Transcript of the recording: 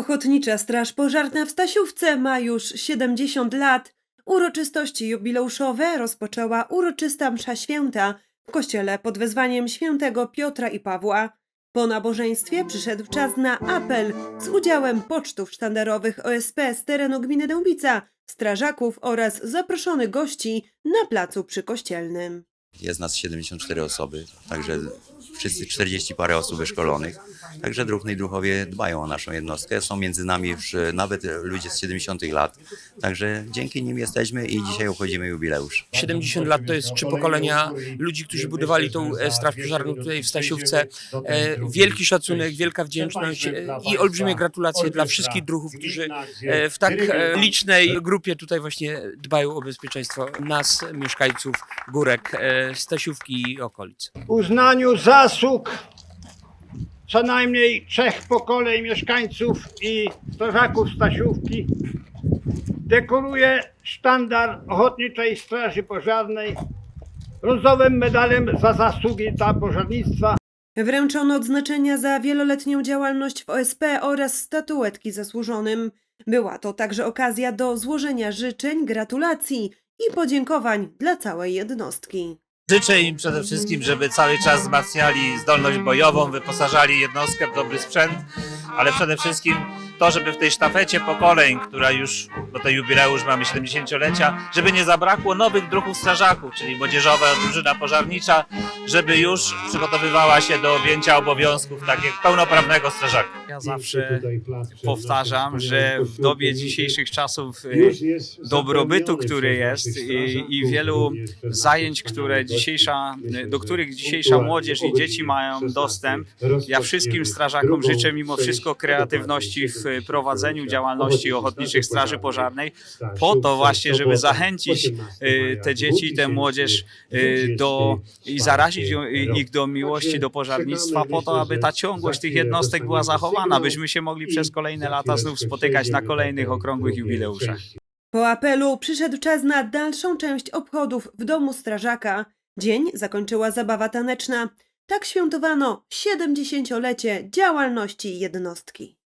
Ochotnicza Straż Pożarna w Stasiówce ma już 70 lat. Uroczystości jubileuszowe rozpoczęła uroczysta msza święta w kościele pod wezwaniem świętego Piotra i Pawła. Po nabożeństwie przyszedł czas na apel z udziałem pocztów sztandarowych OSP z terenu gminy Dębica, strażaków oraz zaproszonych gości na placu przykościelnym. Jest nas 74 osoby, także wszyscy 40 parę osób wyszkolonych. Także druhny i druhowie dbają o naszą jednostkę. Są między nami już e, nawet ludzie z 70 lat. Także dzięki nim jesteśmy i dzisiaj obchodzimy jubileusz. 70 lat to jest trzy pokolenia ludzi, którzy budowali tą e, straż pożarną tutaj w Stasiówce. E, Wielki szacunek, wielka wdzięczność i olbrzymie gratulacje dla wszystkich druhów, którzy w tak licznej grupie tutaj właśnie dbają o bezpieczeństwo nas, mieszkańców Górek, Stasiówki i okolic. uznaniu zasług co najmniej trzech pokoleń mieszkańców i strażaków Stasiówki dekoruje sztandar Ochotniczej Straży Pożarnej brązowym medalem za zasługi dla pożarnictwa Wręczono odznaczenia za wieloletnią działalność w OSP oraz statuetki zasłużonym. Była to także okazja do złożenia życzeń, gratulacji i podziękowań dla całej jednostki. Życzę im przede wszystkim, żeby cały czas wzmacniali zdolność bojową, wyposażali jednostkę w dobry sprzęt, ale przede wszystkim to, żeby w tej sztafecie pokoleń, która już, bo to jubileusz mamy 70-lecia, żeby nie zabrakło nowych druhów strażaków, czyli młodzieżowa drużyna pożarnicza, żeby już przygotowywała się do objęcia obowiązków takiego pełnoprawnego strażaka. Ja zawsze powtarzam, że w dobie dzisiejszych czasów y, dobrobytu, który jest i, i wielu zajęć, które dzisiejsza, do których dzisiejsza młodzież i dzieci mają dostęp, ja wszystkim strażakom życzę mimo wszystko kreatywności w prowadzeniu działalności ochotniczych straży pożarnej, po to właśnie, żeby zachęcić y, te dzieci i tę młodzież y, do i zarazić ją- ich do miłości do pożarnictwa, po to, aby ta ciągłość tych jednostek była zachowana, byśmy się mogli przez kolejne lata znów spotykać na kolejnych okrągłych jubileuszach. Po apelu przyszedł czas na dalszą część obchodów w domu strażaka. Dzień zakończyła zabawa taneczna. Tak świętowano 70-lecie działalności jednostki.